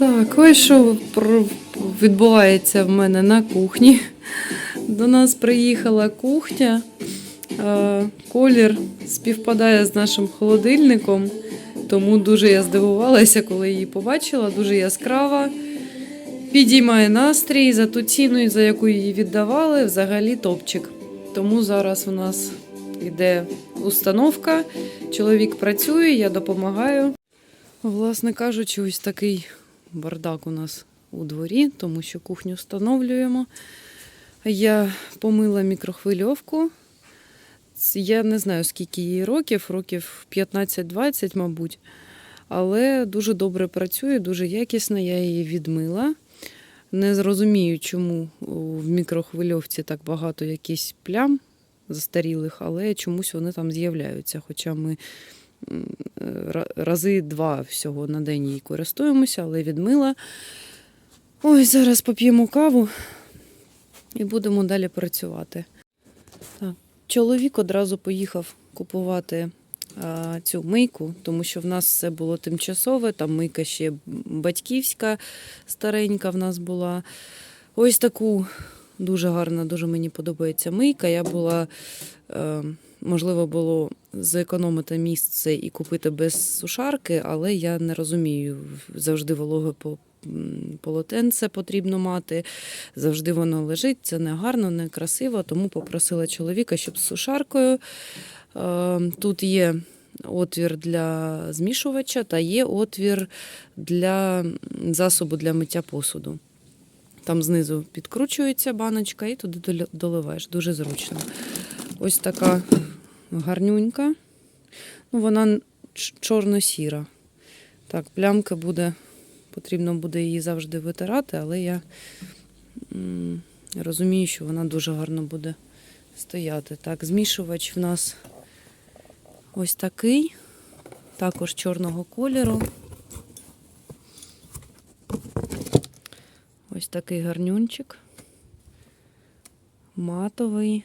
Так, ось що відбувається в мене на кухні. До нас приїхала кухня. Колір співпадає з нашим холодильником, тому дуже я здивувалася, коли її побачила. Дуже яскрава. Підіймає настрій за ту ціну, за яку її віддавали, взагалі топчик. Тому зараз у нас йде установка. Чоловік працює, я допомагаю. Власне кажучи, ось такий бардак у нас у дворі, тому що кухню встановлюємо. Я помила мікрохвильовку. Я не знаю, скільки їй років, років 15-20, мабуть. Але дуже добре працює, дуже якісно. Я її відмила. Не зрозумію, чому в мікрохвильовці так багато якісь плям застарілих, але чомусь вони там з'являються. Хоча ми рази два всього на день її користуємося, але відмила. Ой, зараз поп'ємо каву і будемо далі працювати. Так. Чоловік одразу поїхав купувати а, цю мийку, тому що в нас все було тимчасове, там мийка ще батьківська, старенька в нас була. Ось таку дуже гарна, дуже мені подобається мийка. Я була, е, можливо, було зекономити місце і купити без сушарки, але я не розумію. Завжди вологе по- полотенце потрібно мати, завжди воно лежить. Це не гарно, не красиво, тому попросила чоловіка, щоб з сушаркою. Е, Тут є отвір для змішувача та є отвір для засобу для миття посуду. Там знизу підкручується баночка і туди доливаєш. Дуже зручно. Ось така гарнюнька. Ну, вона чорно-сіра. Так, плямка буде, потрібно буде її завжди витирати, але я розумію, що вона дуже гарно буде стояти. Так, змішувач в нас ось такий, також чорного кольору. Ось такий гарнюнчик. Матовий.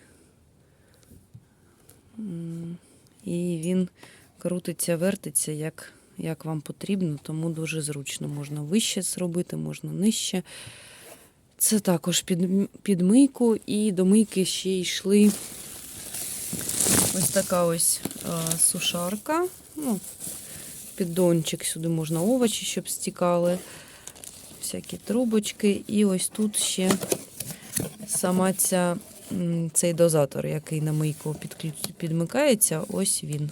І він крутиться, вертиться, як, як вам потрібно, тому дуже зручно. Можна вище зробити, можна нижче. Це також під, під мийку, і до мийки ще йшли ось така ось а, сушарка. Ну, піддончик сюди можна овочі, щоб стікали всякі трубочки. І ось тут ще сама ця, цей дозатор, який на мийку підмикається, ось він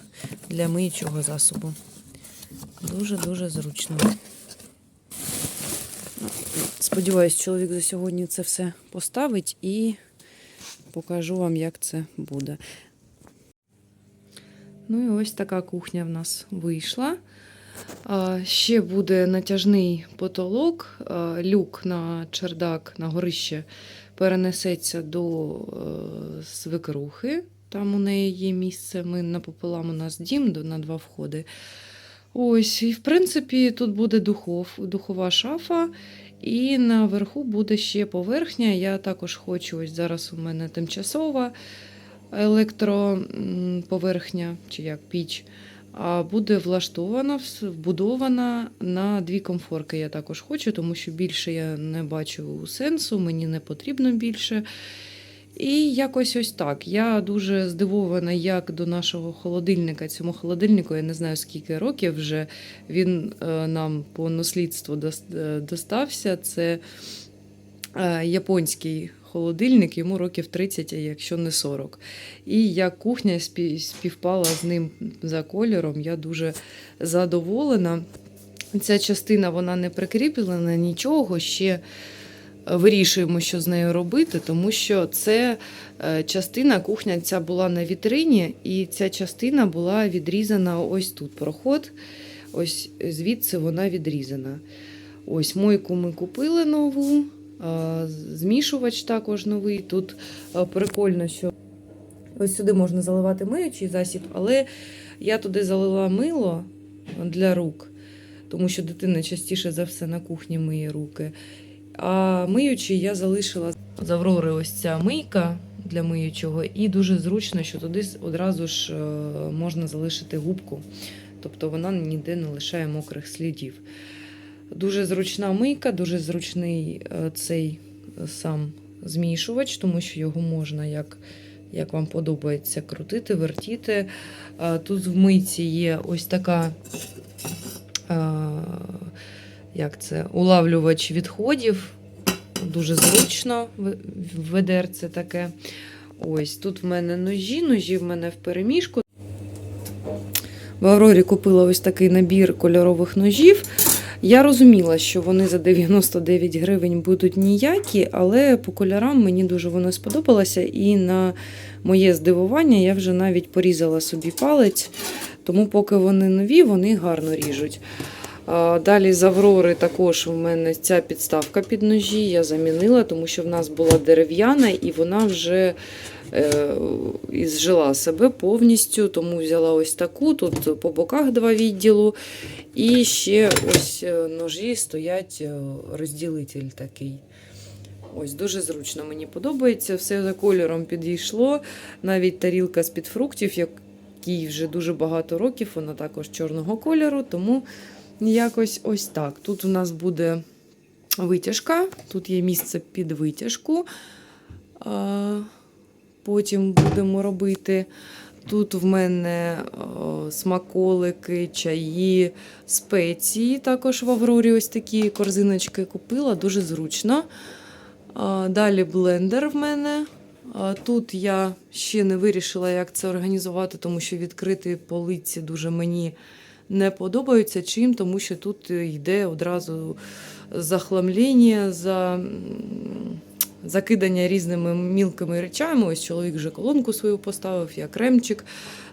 для миючого засобу. Дуже-дуже зручно. Сподіваюсь, чоловік за сьогодні це все поставить і покажу вам, як це буде. Ну і ось така кухня в нас вийшла. Ще буде натяжний потолок, люк на чердак, на горище перенесеться до е, свекрухи. Там у неї є місце. Ми напополам у нас дім на два входи. Ось, і в принципі, тут буде духов, духова шафа, і наверху буде ще поверхня. Я також хочу, ось зараз у мене тимчасова електроповерхня, чи як піч. Буде влаштована, вбудована на дві комфорки. Я також хочу, тому що більше я не бачу сенсу, мені не потрібно більше. І якось ось так. Я дуже здивована, як до нашого холодильника. Цьому холодильнику, я не знаю скільки років вже він е, нам по наслідству е, достався. Це е, японський холодильник, йому років 30, якщо не 40. І як кухня співпала з ним за кольором, я дуже задоволена. Ця частина вона не прикріплена нічого. Ще е, вирішуємо, що з нею робити, тому що це е, частина, кухня ця була на вітрині, і ця частина була відрізана ось тут проход. Ось звідси вона відрізана. Ось мойку ми купили нову, змішувач також новий. Тут прикольно, що ось сюди можна заливати миючий засіб, але я туди залила мило для рук, тому що дитина частіше за все на кухні миє руки. А миючий я залишила з Аврори ось ця мийка для миючого, і дуже зручно, що туди одразу ж е, можна залишити губку. Тобто вона ніде не лишає мокрих слідів. Дуже зручна мийка, дуже зручний е, цей е, сам змішувач, тому що його можна як, як вам подобається крутити, вертіти. Тут в мийці є ось така. Як це? Улавлювач відходів. Дуже зручно ведерце таке. Ось тут в мене ножі, ножі в мене в переміжку. В Аврорі купила ось такий набір кольорових ножів. Я розуміла, що вони за 99 гривень будуть ніякі, але по кольорам мені дуже воно сподобалося. І на моє здивування я вже навіть порізала собі палець, тому поки вони нові, вони гарно ріжуть. Далі з Аврори також у мене ця підставка під ножі. Я замінила, тому що в нас була дерев'яна і вона вже е, ізжила себе повністю, тому взяла ось таку. Тут по боках два відділу. І ще ось е, ножі стоять е, розділитель такий. Ось дуже зручно мені подобається. Все за кольором підійшло. Навіть тарілка з-під фруктів, якій вже дуже багато років, вона також чорного кольору, тому якось ось так. Тут у нас буде витяжка, тут є місце під витяжку. Потім будемо робити. Тут в мене о, смаколики, чаї, спеції. Також в Аврорі ось такі корзиночки купила, дуже зручно. А, Далі блендер в мене. А, Тут я ще не вирішила, як це організувати, тому що відкриті полиці дуже мені не подобаються. Чим? Тому що тут йде одразу захламлення, за, закидання різними мілкими речами. Ось чоловік вже колонку свою поставив, я кремчик.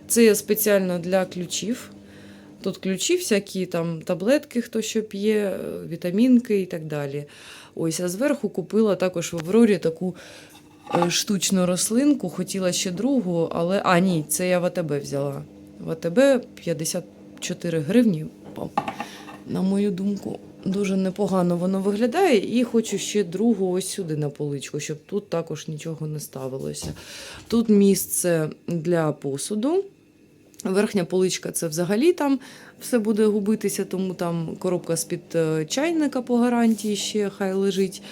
Це спеціально для ключів. Тут ключі, всякі там таблетки, хто що п'є, е, вітамінки і так далі. Ось, а зверху купила також в Аврорі таку е, штучну рослинку. Хотіла ще другу, але. А, ні, це я в АТБ взяла. В АТБ 54 гривні. На мою думку, дуже непогано воно виглядає. І хочу ще другу ось сюди на поличку, щоб тут також нічого не ставилося. Тут місце для посуду. Верхня поличка це взагалі там все буде губитися, тому там коробка з-під е, чайника по гарантії ще хай лежить.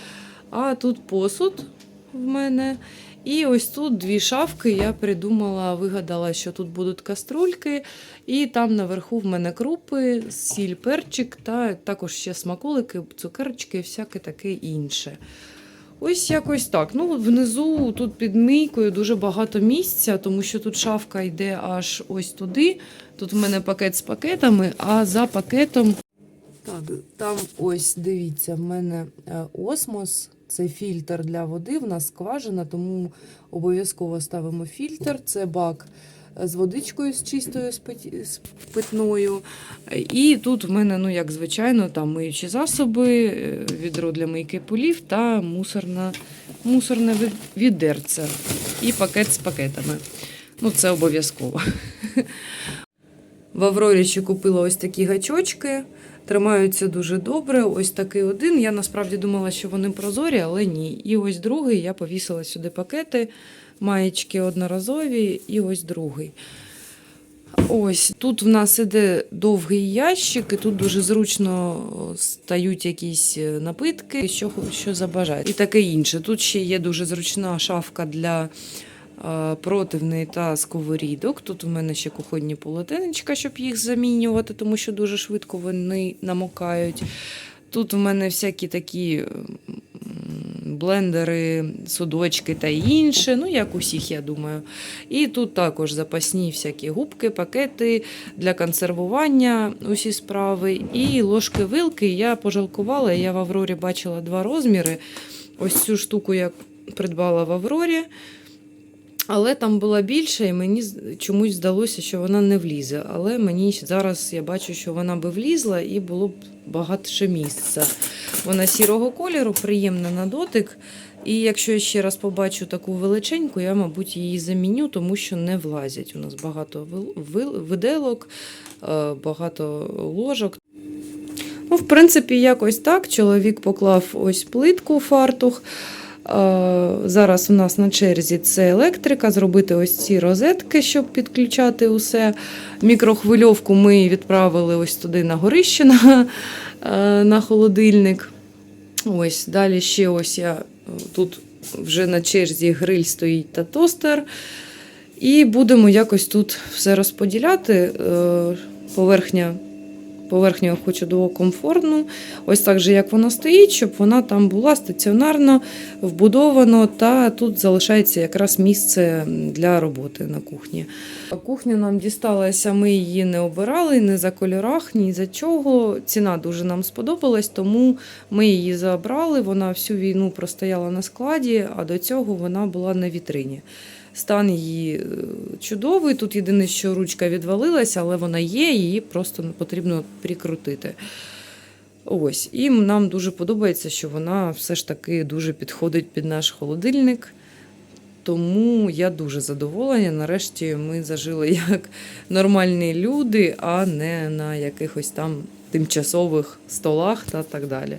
А тут посуд в мене. І ось тут дві шафки. Я придумала, вигадала, що тут будуть каструльки, і там наверху в мене крупи, сіль, перчик, та також ще смаколики, цукерочки, всяке таке інше. Ось якось так. Ну, внизу тут під мийкою дуже багато місця, тому що тут шафка йде аж ось туди. Тут в мене пакет з пакетами, а за пакетом. Так, там ось дивіться, в мене е, осмос. Це фільтр для води. В нас скважина, тому обов'язково ставимо фільтр. Це бак з водичкою з чистою з питною. І тут в мене, ну як звичайно, там миючі засоби, е, відро для мийки полів та мусорна, мусорне від- відерце і пакет з пакетами. Ну, це обов'язково. В Аврорі ще купила ось такі гачочки. Тримаються дуже добре. Ось такий один. Я насправді думала, що вони прозорі, але ні. І ось другий я повісила сюди пакети, маєчки одноразові, і ось другий. Ось тут в нас іде довгий ящик, і тут дуже зручно стають якісь е, напитки, що, що забажають. І таке інше. Тут ще є дуже зручна шафка для противний та сковорідок. Тут у мене ще кухонні полотенечка, щоб їх замінювати, тому що дуже швидко вони намокають. Тут у мене всякі такі блендери, судочки та інше, ну як усіх, я думаю. І тут також запасні всякі губки, пакети для консервування, усі справи. І ложки-вилки я пожалкувала, я в Аврорі бачила два розміри. Ось цю штуку я придбала в Аврорі. Але там була більша, і мені чомусь здалося, що вона не влізе. Але мені зараз я бачу, що вона би влізла і було б багатше місця. Вона сірого кольору, приємна на дотик. І якщо я ще раз побачу таку величеньку, я, мабуть, її заміню, тому що не влазять. У нас багато виделок, е, багато ложок. Ну, в принципі, якось так. Чоловік поклав ось плитку фартух. Зараз у нас на черзі це електрика, зробити ось ці розетки, щоб підключати усе. Мікрохвильовку ми відправили ось туди на горище на, е, на холодильник. Ось далі ще ось я е, тут вже на черзі гриль стоїть та тостер. І будемо якось тут все розподіляти. Е, Поверхня, поверхню я хочу до комфортну. Ось так же, як вона стоїть, щоб вона там була стаціонарно вбудовано, та тут залишається якраз місце для роботи на кухні. Кухня нам дісталася, ми її не обирали ні за кольорах, ні за чого. Ціна дуже нам сподобалась, тому ми її забрали. Вона всю війну простояла на складі, а до цього вона була на вітрині. Стан її е, чудовий. Тут єдине, що ручка відвалилася, але вона є, її просто потрібно прикрутити. Ось, і нам дуже подобається, що вона все ж таки дуже підходить під наш холодильник. Тому я дуже задоволена. Нарешті ми зажили як нормальні люди, а не на якихось там тимчасових столах та так далі.